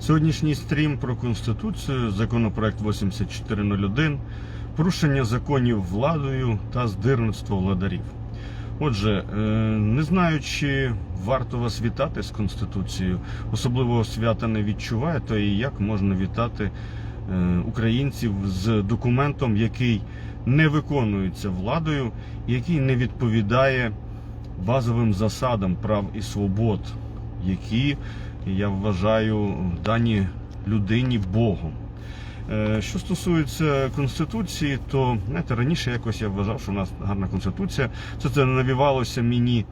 Сьогоднішній стрім про Конституцію, законопроект 8401, порушення законів владою та здирництво владарів. Отже, е, не знаю, чи варто вас вітати з Конституцією, особливого свята не відчуваю, то і як можна вітати е, українців з документом, який не виконується владою, який не відповідає базовим засадам прав і свобод, які я вважаю дані людині Богом. Е, Що стосується конституції, то знаєте, раніше якось я вважав, що у нас гарна конституція. Це це навівалося мені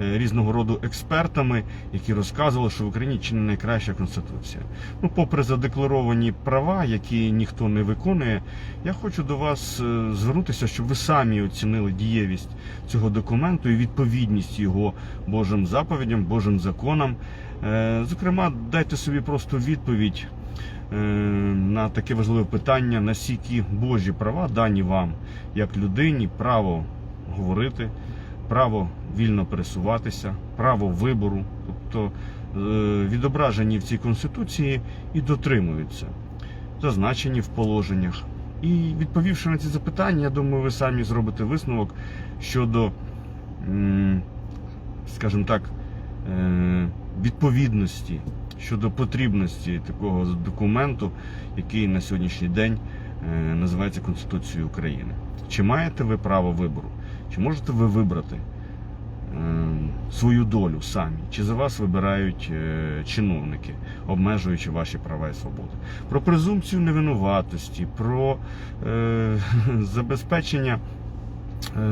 е, різного роду експертами, які розказували, що в Україні чи не найкраща конституція. Ну, попри задекларовані права, які ніхто не виконує, я хочу до вас е, звернутися, щоб ви самі оцінили дієвість цього документу і відповідність його Божим заповідям, Божим законам. Е, Зокрема, дайте собі просто відповідь е, на таке важливе питання, наскільки Божі права дані вам як людині, право говорити, право вільно пересуватися, право вибору, тобто е, відображені в цій конституції і дотримуються, зазначені в положеннях. І відповівши на ці запитання, я думаю, ви самі зробите висновок щодо, скажімо так, відповідності щодо потрібності такого документу, який на сьогоднішній день е, називається Конституцією України. Чи маєте ви право вибору? Чи можете ви вибрати е, свою долю самі? Чи за вас вибирають е, чиновники, обмежуючи ваші права і свободи? Про презумпцію невинуватості, про забезпечення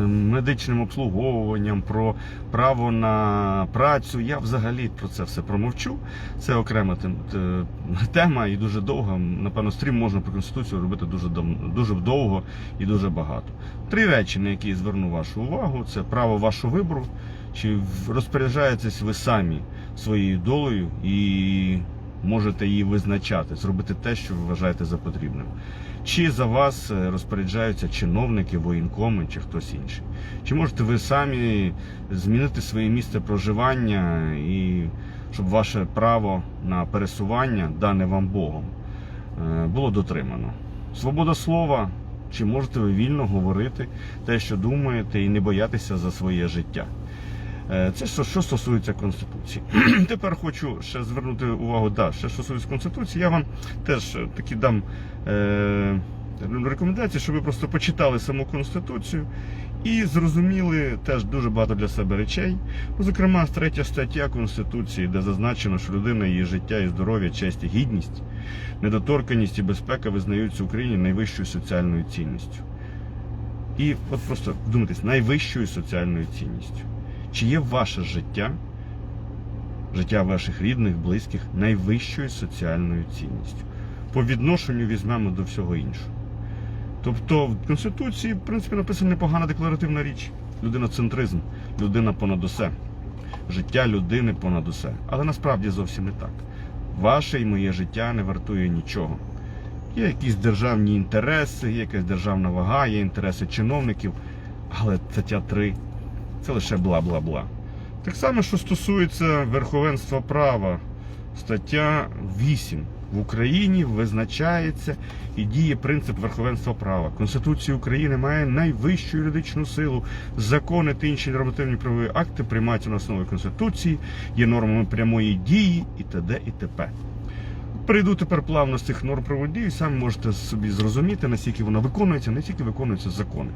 медичним обслуговуванням, про право на працю. Я взагалі про це все промовчу. Це окрема тема і дуже довга. Напевно, стрім можна про конституцію робити дуже дав- дуже довго і дуже багато. Три речі, на які я зверну вашу увагу: це право вашого вибору. Чи розпоряджаєтесь ви самі своєю долею і можете її визначати, зробити те, що ви вважаєте за потрібним. Чи за вас е, розпоряджаються чиновники, воєнкоми чи хтось інший? Чи можете ви самі змінити своє місце проживання і щоб ваше право на пересування, дане вам Богом, е, було дотримано? Свобода слова. Чи можете ви вільно говорити те, що думаєте, і не боятися за своє життя? Е, Це що, що стосується Конституції. Тепер хочу ще звернути увагу, да, ще стосується Конституції, я вам теж е, такі дам е, рекомендації, щоб ви просто почитали саму Конституцію і зрозуміли теж дуже багато для себе речей. Ну, Зокрема, третя стаття Конституції, де зазначено, що людина, її життя і здоров'я, честь і гідність, недоторканність і безпека визнаються в Україні найвищою соціальною цінністю. І от просто вдумайтесь, найвищою соціальною цінністю. Чи є ваше життя, життя ваших рідних, близьких найвищою соціальною цінністю? По відношенню візьмемо до всього іншого. Тобто в Конституції, в принципі, написана непогана декларативна річ. Людиноцентризм, людина понад усе. Життя людини понад усе. Але насправді зовсім не так. Ваше і моє життя не вартує нічого. Є якісь державні інтереси, є якась державна вага, є інтереси чиновників, але стаття 3 це лише бла-бла-бла. Так само, що стосується верховенства права, стаття 8. В Україні визначається і діє принцип верховенства права. Конституція України має найвищу юридичну силу. Закони та інші нормативні правові акти приймаються на основі Конституції, є нормами прямої дії і т.д. і т.п. Перейду тепер плавно з цих норм правової дії, самі можете собі зрозуміти, наскільки вона виконується, наскільки виконуються закони.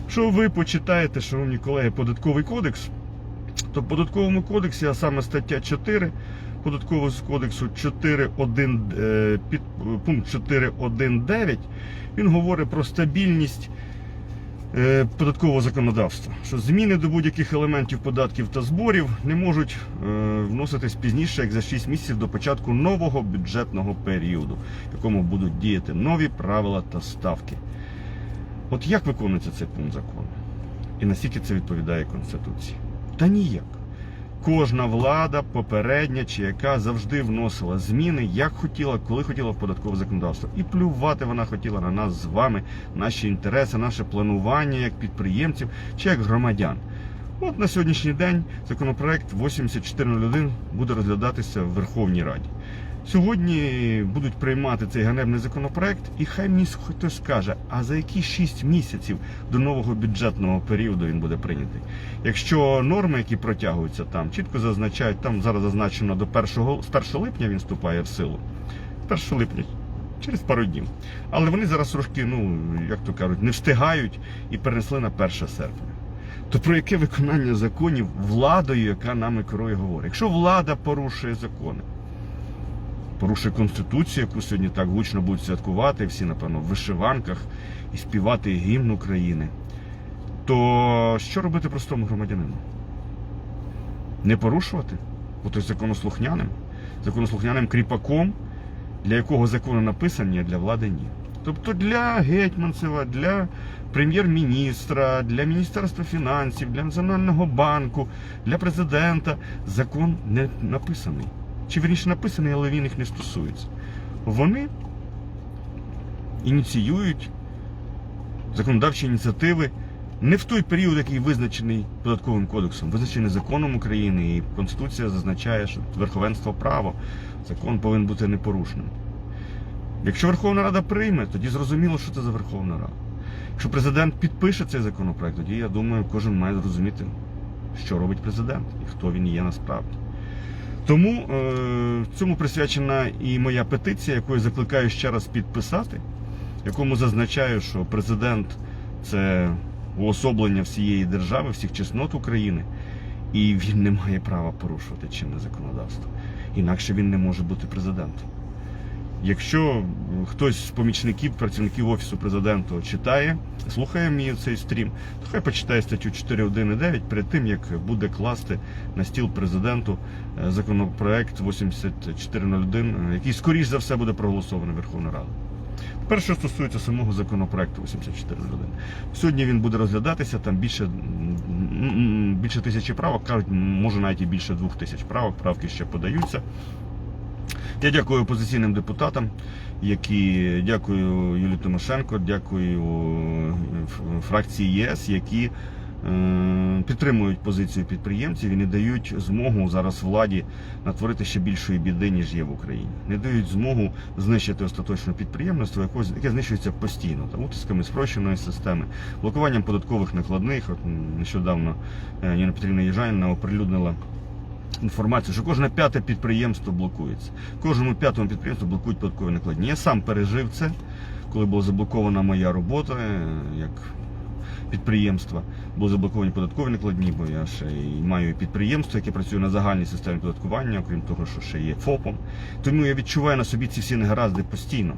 Якщо ви почитаєте, шановні колеги, податковий кодекс, то в податковому кодексі, а саме стаття 4 податкового кодексу 4.1, е, пункт 4.1.9, він говорить про стабільність податкового законодавства, що зміни до будь-яких елементів податків та зборів не можуть е, вноситись пізніше, як за 6 місяців до початку нового бюджетного періоду, в якому будуть діяти нові правила та ставки. От як виконується цей пункт закону? І наскільки це відповідає Конституції? Та ніяк. Кожна влада, попередня чи яка завжди вносила зміни, як хотіла, коли хотіла в податкове законодавство. І плювати вона хотіла на нас з вами, наші інтереси, наше планування як підприємців чи як громадян. От на сьогоднішній день законопроект 8401 буде розглядатися в Верховній Раді. Сьогодні будуть приймати цей ганебний законопроект, і хай мені хтось скаже, а за які 6 місяців до нового бюджетного періоду він буде прийнятий. Якщо норми, які протягуються там, чітко зазначають, там зараз зазначено до 1, з 1 липня він вступає в силу. 1 липня, через пару днів. Але вони зараз трошки, ну як то кажуть, не встигають і перенесли на 1 серпня. То про яке виконання законів владою, яка нами керує, говорить? Якщо влада порушує закони, порушує конституцію, яку сьогодні так гучно будуть святкувати, всі, напевно, в вишиванках і співати гімн України, то що робити простому громадянину? Не порушувати? Бути законослухняним, законослухняним кріпаком, для якого закони написані, а для влади ні. Тобто для Гетьманцева, для прем'єр-міністра, для Міністерства фінансів, для Національного банку, для президента закон не написаний. Чи вірніше написаний, але він їх не стосується. Вони ініціюють законодавчі ініціативи не в той період, який визначений податковим кодексом, визначений законом України, і Конституція зазначає, що верховенство права, закон повинен бути непорушним. Якщо Верховна Рада прийме, тоді зрозуміло, що це за Верховна Рада. Якщо президент підпише цей законопроект, тоді я думаю, кожен має зрозуміти, що робить президент і хто він є насправді. Тому е, цьому присвячена і моя петиція, яку я закликаю ще раз підписати, якому зазначаю, що президент це уособлення всієї держави, всіх чеснот України, і він не має права порушувати чинне законодавство. Інакше він не може бути президентом. Якщо хтось з помічників, працівників Офісу президента читає, слухає мій цей стрім, то хай почитає статтю 4.1.9 перед тим, як буде класти на стіл президенту е, законопроект 8401, е, який скоріш за все буде проголосований Верховною Радою. Тепер, що стосується самого законопроекту 8401. Сьогодні він буде розглядатися, там більше, більше тисячі правок, кажуть, може навіть і більше двох тисяч правок, правки ще подаються. Я дякую опозиційним депутатам, які дякую Юлії Тимошенко, дякую е, фракції ЄС, які е, підтримують позицію підприємців і не дають змогу зараз владі натворити ще більшої біди, ніж є в Україні. Не дають змогу знищити остаточно підприємництво, яке знищується постійно та утисками спрощеної системи, блокуванням податкових накладних. От нещодавно е, Ніна Петрівна Єжаніна оприлюднила інформацію, що кожне п'яте підприємство блокується. Кожному п'ятому підприємству блокують податкові накладні. Я сам пережив це, коли була заблокована моя робота е, як підприємства. Були заблоковані податкові накладні, бо я ще і маю підприємство, яке працює на загальній системі податкування, окрім того, що ще є ФОПом. Тому я відчуваю на собі ці всі негаразди постійно.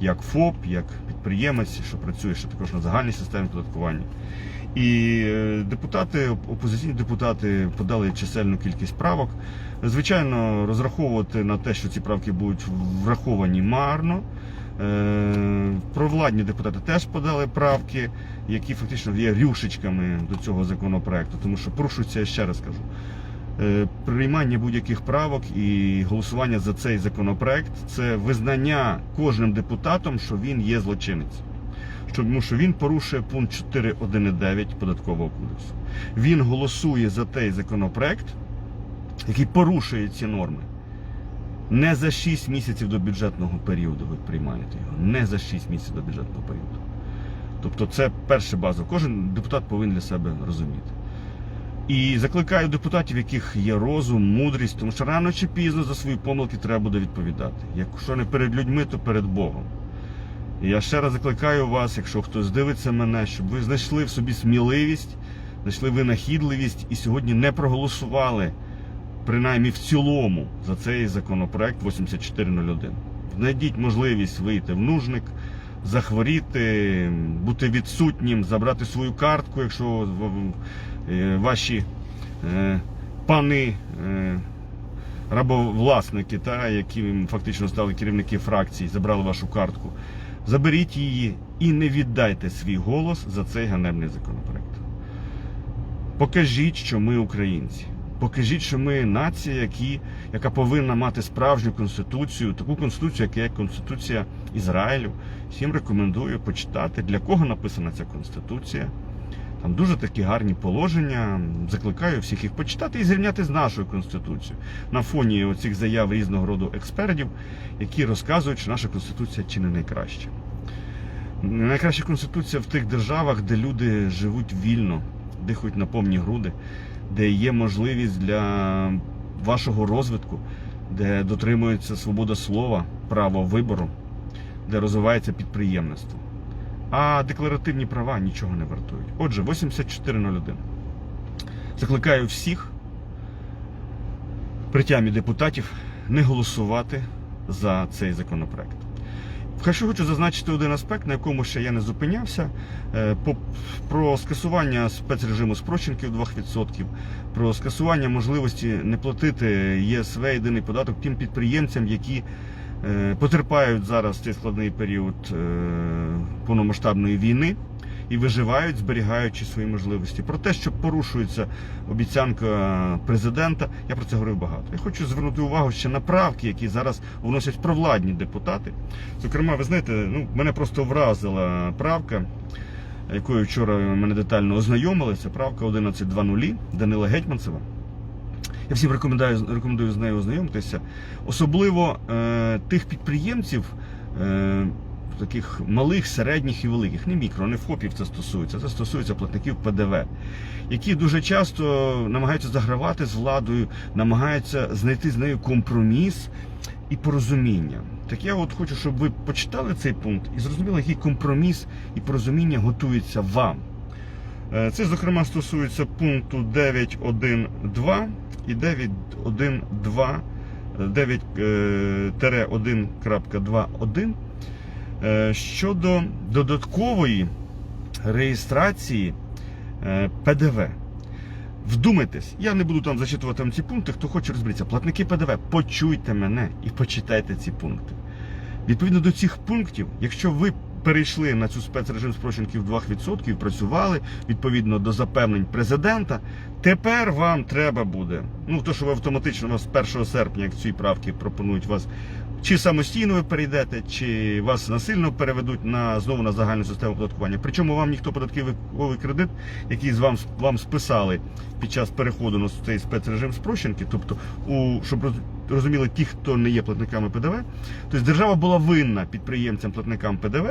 Як ФОП, як підприємець, що працює ще також на загальній системі податкування. І е, депутати, опозиційні депутати подали чисельну кількість правок. Звичайно, розраховувати на те, що ці правки будуть враховані марно. Е, Провладні депутати теж подали правки, які фактично є рюшечками до цього законопроекту, тому що порушується, я ще раз кажу, приймання будь-яких правок і голосування за цей законопроект це визнання кожним депутатом, що він є злочинець. Тому що він порушує пункт 4.1.9 податкового кодексу. Він голосує за той законопроект, який порушує ці норми. Не за 6 місяців до бюджетного періоду ви приймаєте його. Не за 6 місяців до бюджетного періоду. Тобто це перша база. Кожен депутат повинен для себе розуміти. І закликаю депутатів, яких є розум, мудрість, тому що рано чи пізно за свої помилки треба буде відповідати. Якщо не перед людьми, то перед Богом. І я ще раз закликаю вас, якщо хтось дивиться мене, щоб ви знайшли в собі сміливість, знайшли винахідливість і сьогодні не проголосували, принаймні в цілому, за цей законопроект 8401. Знайдіть можливість вийти в нужник, захворіти, бути відсутнім, забрати свою картку, якщо ваші е, пани. е, Рабовласники, та, які фактично стали керівники фракцій, забрали вашу картку. Заберіть її і не віддайте свій голос за цей ганебний законопроект. Покажіть, що ми українці. Покажіть, що ми нація, які, яка повинна мати справжню конституцію, таку конституцію, яка є Конституція Ізраїлю. Всім рекомендую почитати, для кого написана ця конституція. Там дуже такі гарні положення. Закликаю всіх їх почитати і зрівняти з нашою конституцією на фоні оцих заяв різного роду експертів, які розказують, що наша конституція чи не найкраща. Найкраща конституція в тих державах, де люди живуть вільно, дихають на повні груди, де є можливість для вашого розвитку, де дотримується свобода слова, право вибору, де розвивається підприємництво. А декларативні права нічого не вартують. Отже, 8401. Закликаю всіх при депутатів не голосувати за цей законопроект. Хочу хочу зазначити один аспект, на якому ще я не зупинявся. Е, Про скасування спецрежиму спрощенків 2%, про скасування можливості не платити ЄСВ єдиний податок тим підприємцям, які потерпають зараз цей складний період е, повномасштабної війни і виживають, зберігаючи свої можливості. Про те, що порушується обіцянка президента, я про це говорив багато. Я хочу звернути увагу ще на правки, які зараз вносять провладні депутати. Зокрема, ви знаєте, ну мене просто вразила правка, якою вчора мене детально ознайомили. Це правка 11.2.0 Данила Гетьманцева. Я всім рекомендую, рекомендую з нею ознайомитися. Особливо е, тих підприємців, е, таких малих, середніх і великих, не мікро, не ФОПів це стосується, це стосується платників ПДВ, які дуже часто намагаються загравати з владою, намагаються знайти з нею компроміс і порозуміння. Так я от хочу, щоб ви почитали цей пункт і зрозуміли, який компроміс і порозуміння готується вам. Е, Це, зокрема, стосується пункту 9.1.2 і 9.1.2, е, 9-1.2.1 е, щодо додаткової реєстрації е, ПДВ. Вдумайтесь, я не буду там зачитувати ці пункти, хто хоче розберіться. Платники ПДВ, почуйте мене і почитайте ці пункти. Відповідно до цих пунктів, якщо ви перейшли на цю спецрежим спрощенків 2% працювали відповідно до запевнень президента, тепер вам треба буде, ну то, що ви автоматично вас з 1 серпня, як в цій правці пропонують вас, чи самостійно ви перейдете, чи вас насильно переведуть на знову на загальну систему податкування. Причому вам ніхто податковий кредит, який з вам вам списали під час переходу на цей спецрежим спрощенки, тобто, у щоб розуміли ті, хто не є платниками ПДВ, тобто держава була винна підприємцям платникам ПДВ.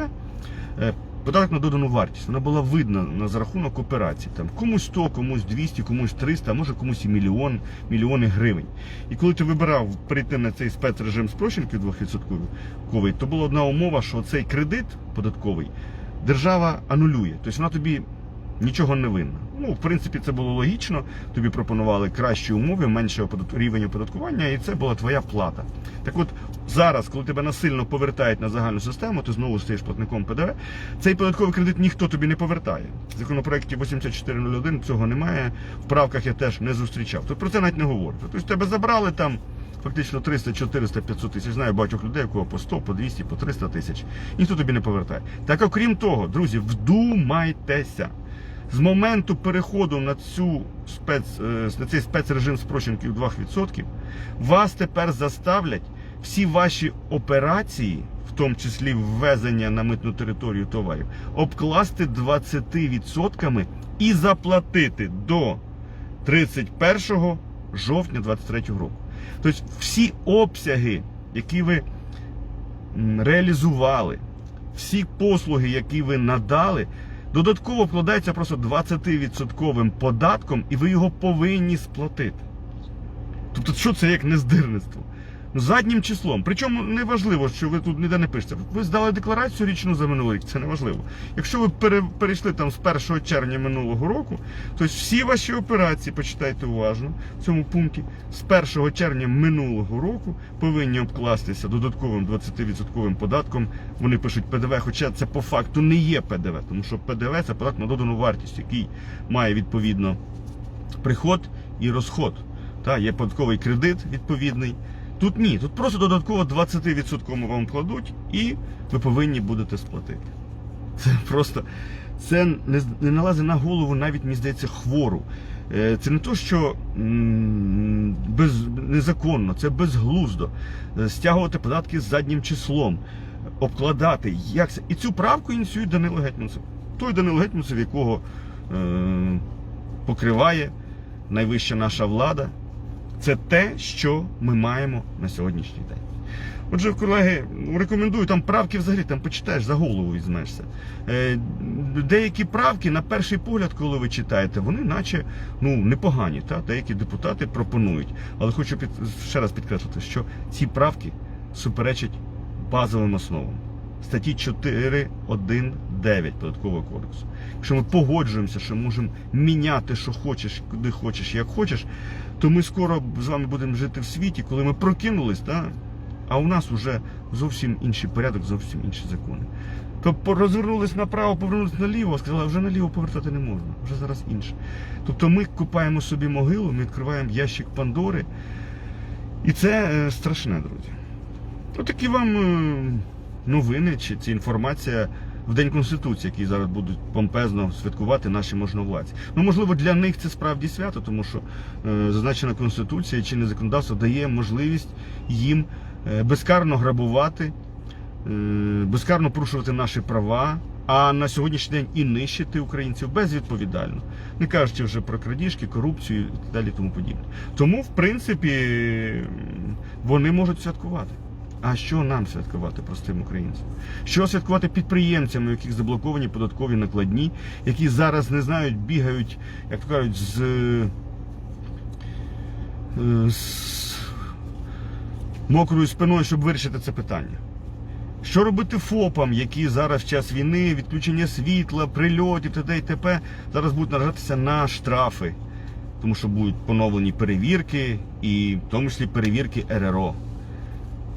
е, Податок на додану вартість, вона була видна на за рахунок операцій. Там комусь 100, комусь 200, комусь 300, а може комусь і мільйон, мільйони гривень. І коли ти вибирав перейти на цей спецрежим спрощенки 2%, то була одна умова, що цей кредит податковий держава анулює. Тобто вона тобі нічого не винна. Ну, в принципі, це було логічно. Тобі пропонували кращі умови, оподат- рівень оподаткування, і це була твоя плата. Так от зараз, коли тебе насильно повертають на загальну систему, ти знову стаєш платником ПДВ. Цей податковий кредит ніхто тобі не повертає. В законопроекті 8401 цього немає. В правках я теж не зустрічав. Тут про це навіть не говорять. Тобто тебе забрали там. Фактично 300, 400, 500 тисяч. Знаю багатьох людей, у кого по 100, по 200, по 300 тисяч. Ніхто тобі не повертає. Так окрім того, друзі, вдумайтеся. З моменту переходу на цю спец, е, на цей спецрежим спрощенків 2%, вас тепер заставлять всі ваші операції, в тому числі ввезення на митну територію товарів, обкласти 20% і заплатити до 31 жовтня 2023 року. Тобто всі обсяги, які ви реалізували, всі послуги, які ви надали, додатково вкладається просто 20% податком, і ви його повинні сплатити. Тобто, що це як нездирництво? Заднім числом. Причому не важливо, що ви тут ніде не пишете. Ви здали декларацію річну за минулий рік, це не важливо. Якщо ви пере- перейшли там з 1 червня минулого року, то всі ваші операції, почитайте уважно в цьому пункті, з 1 червня минулого року повинні обкластися додатковим 20% податком. Вони пишуть ПДВ, хоча це по факту не є ПДВ, тому що ПДВ це податок на додану вартість, який має відповідно приход і розход. Та, є податковий кредит відповідний. Тут ні, тут просто додатково 20% вам кладуть і ви повинні будете сплатити. Це просто це не, не налазить на голову навіть, мені здається, хвору. Е, Це не то, що без, незаконно, це безглуздо. Е, Стягувати податки з заднім числом, обкладати. Як це? І цю правку ініціює Данило Гетьманцев. Той Данило Гетьманцев, якого е, покриває найвища наша влада. Це те, що ми маємо на сьогоднішній день. Отже, колеги, рекомендую там правки взагалі, там почитаєш, за голову візьмешся. Е, деякі правки, на перший погляд, коли ви читаєте, вони наче ну, непогані. Та? Деякі депутати пропонують. Але хочу під, ще раз підкреслити, що ці правки суперечать базовим основам. Статті 4.1.9 Податкового кодексу. Якщо ми погоджуємося, що можемо міняти, що хочеш, куди хочеш, як хочеш, то ми скоро з вами будемо жити в світі, коли ми прокинулись, та? а у нас вже зовсім інший порядок, зовсім інші закони. Тобто розвернулись направо, повернулись наліво, сказали, вже наліво повертати не можна, вже зараз інше. Тобто ми купаємо собі могилу, ми відкриваємо ящик Пандори. І це е, страшне, друзі. Отакі вам е, новини чи ця інформація в День Конституції, який зараз будуть помпезно святкувати наші можновладці. Ну, можливо, для них це справді свято, тому що е, зазначена Конституція чи не законодавство дає можливість їм е, безкарно грабувати, е, безкарно порушувати наші права. А на сьогоднішній день і нищити українців безвідповідально, не кажучи вже про крадіжки, корупцію і так далі, тому подібне. Тому, в принципі, вони можуть святкувати. А що нам святкувати простим українцям? Що святкувати підприємцям, у яких заблоковані податкові накладні, які зараз не знають, бігають, як то кажуть, з, е, з мокрою спиною, щоб вирішити це питання? Що робити ФОПам, які зараз в час війни, відключення світла, прильотів, т.д. і т.п. зараз будуть наражатися на штрафи, тому що будуть поновлені перевірки, і в тому числі перевірки РРО.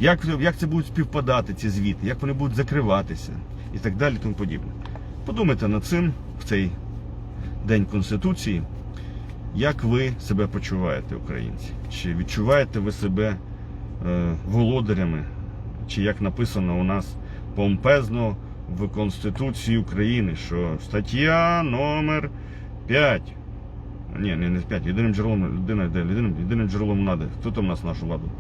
Як, як це будуть співпадати ці звіти, як вони будуть закриватися і так далі, тому подібне. Подумайте над цим в цей День Конституції, як ви себе почуваєте, українці? Чи відчуваєте ви себе е, володарями? Чи як написано у нас помпезно в Конституції України, що стаття номер 5. Ні, не, не 5, єдиним джерелом єдиним, єдиним джерелом влади. Хто там у нас нашу владу?